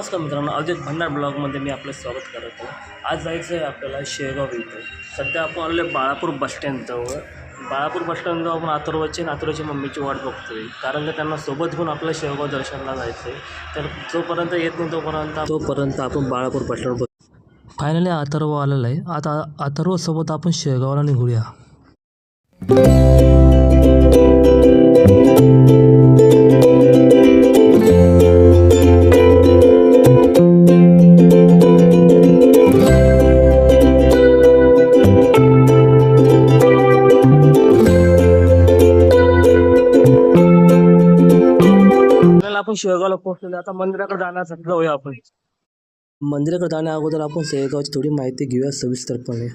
नमस्कार मित्रांनो अजित भंडार ब्लॉगमध्ये मी आपलं स्वागत करत. आहे आज जायचं आहे आपल्याला शेगाव इथं. सध्या आपण आलो बाळापूर बसस्टँडजवळ बाळापूर बसस्टँडजवळ आपण आतुरवाची आणि आतुराची मम्मीची वाट बघतोय. कारण की त्यांना सोबत घेऊन आपल्या शेगाव दर्शनाला जायचं आहे तर जोपर्यंत येत नाही तोपर्यंत तोपर्यंत आपण बाळापूर बसस्टँड बघ फायनली अथर्व आलेलं आहे. आता अथर्वसोबत आपण शेगावला निघूया. आपण शेगावला पोहोचलेलो आता मंदिराकडे जाण्यासाठी जाऊया आपण. मंदिराकडे जाण्या अगोदर आपण शेगावची थोडी माहिती घेऊया सविस्तरपणे.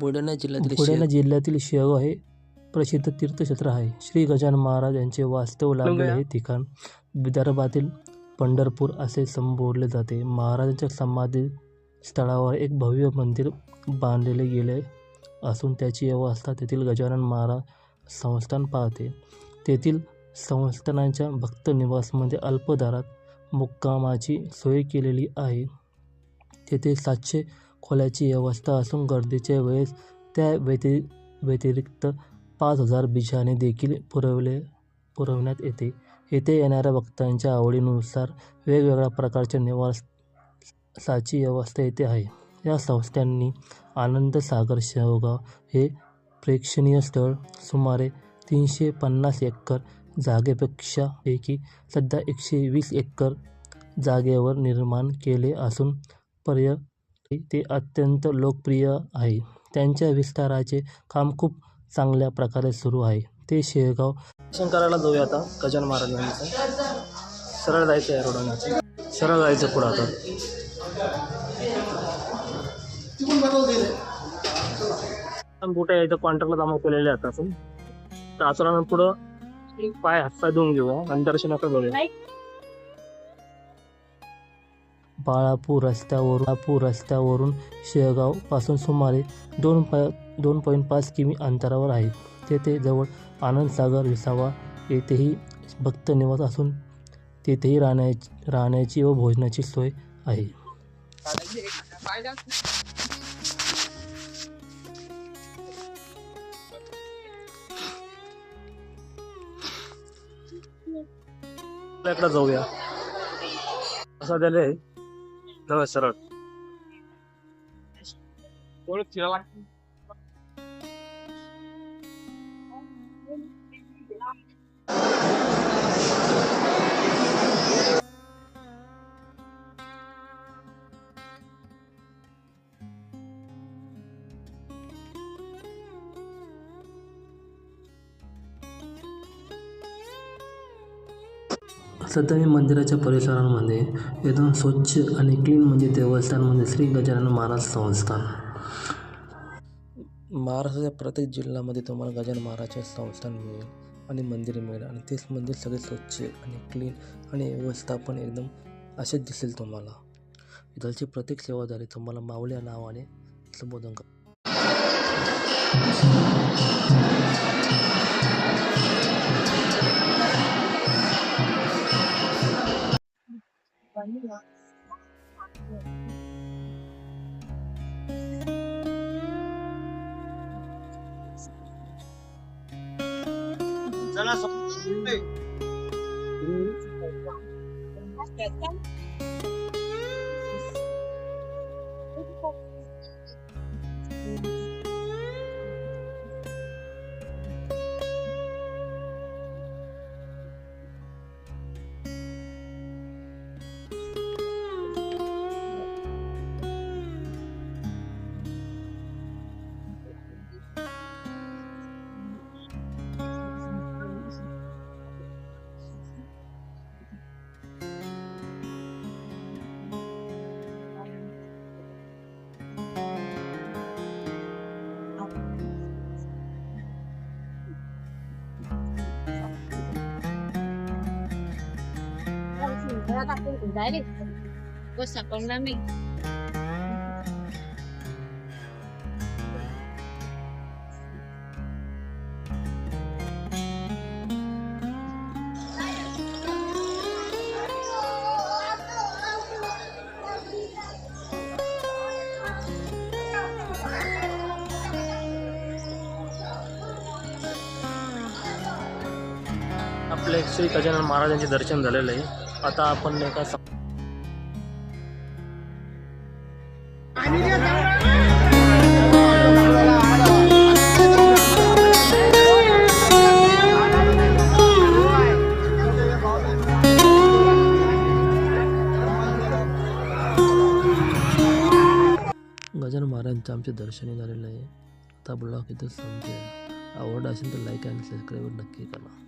बुलढाणा जिल्ह्यातील बुलढाणा जिल्ह्यातील शेगाव हे प्रसिद्ध तीर्थक्षेत्र आहे. श्री गजानन महाराज यांचे वास्तव लाभले हे ठिकाण विदर्भातील पंढरपूर असे संबोधले जाते. महाराजांच्या समाधी स्थळावर एक भव्य मंदिर बांधलेले गेले असून त्याची व्यवस्था तेथील गजानन महाराज संस्थान पाहते. तेथील संस्थानांच्या भक्त निवासमध्ये अल्पदरात मुक्कामाची सोय केलेली आहे. तेथे सातशे खोल्याची व्यवस्था असून गर्दीच्या वेळेस त्या व्यति व्यतिरिक्त पाच हजार बिछाने देखील पुरवले पुरवण्यात येते. येथे येणाऱ्या भक्तांच्या आवडीनुसार वेगवेगळ्या प्रकारच्या निवासाची व्यवस्था येथे आहे. या संस्थांनी आनंद सागर शेवगाव हे प्रेक्षणीय स्थळ सुमारे तीनशे पन्नास एकर जागेपेक्षा पैकी सध्या एकशे वीस एकर जागेवर निर्माण केले असून पर्य ते अत्यंत लोकप्रिय आहे. त्यांच्या विस्ताराचे काम खूप चांगल्या प्रकारे सुरू आहे. ते शेगाव दर्शन करायला जाऊया आता गजान महाराजांचं सरळ जायचं आहे रोडानं सरळ जायचं पुढं आता बुटे इथं कॉन्ट्रॅक्टला जमा केलेले आहेत आपण तर आचरणानं पाय हातपाय धुवून बाळापूर रस्त्यावरून बाळापूर रस्त्यावरून शेगावपासून सुमारे दोन पा दोन पॉईंट पाच किमी अंतरावर आहे. तेथे जवळ आनंदसागर विसावा येथेही भक्त निवास असून तेथेही राहण्याची राहण्याची व भोजनाची सोय आहे. इकडे जाऊया. असं जाऊया सरळ सध्या मी मंदिराच्या परिसरांमध्ये एकदम स्वच्छ आणि क्लीन म्हणजे देवस्थान म्हणजे श्री गजानन महाराज संस्थान. महाराष्ट्राच्या प्रत्येक जिल्ह्यामध्ये तुम्हाला गजानन महाराजचे संस्थान मिळेल आणि मंदिर मिळेल आणि तेच मंदिर सगळे स्वच्छ आणि क्लीन आणि व्यवस्थापन एकदम असेच दिसेल तुम्हाला. इथलची प्रत्येक सेवादारी तुम्हाला माऊल्या नावाने संबोधन कर nữa rất là sống chính mình Thank you. बस आपण मी आपले श्री गजानन महाराजांचे दर्शन झालेलं आहे. आता आपण एका स- गजानन महाराजांचं आमचे दर्शनही झालेलं आहे. आता ब्लॉग इथं संपते आवड असेल तर लाईक आणि सबस्क्राईब नक्की करा.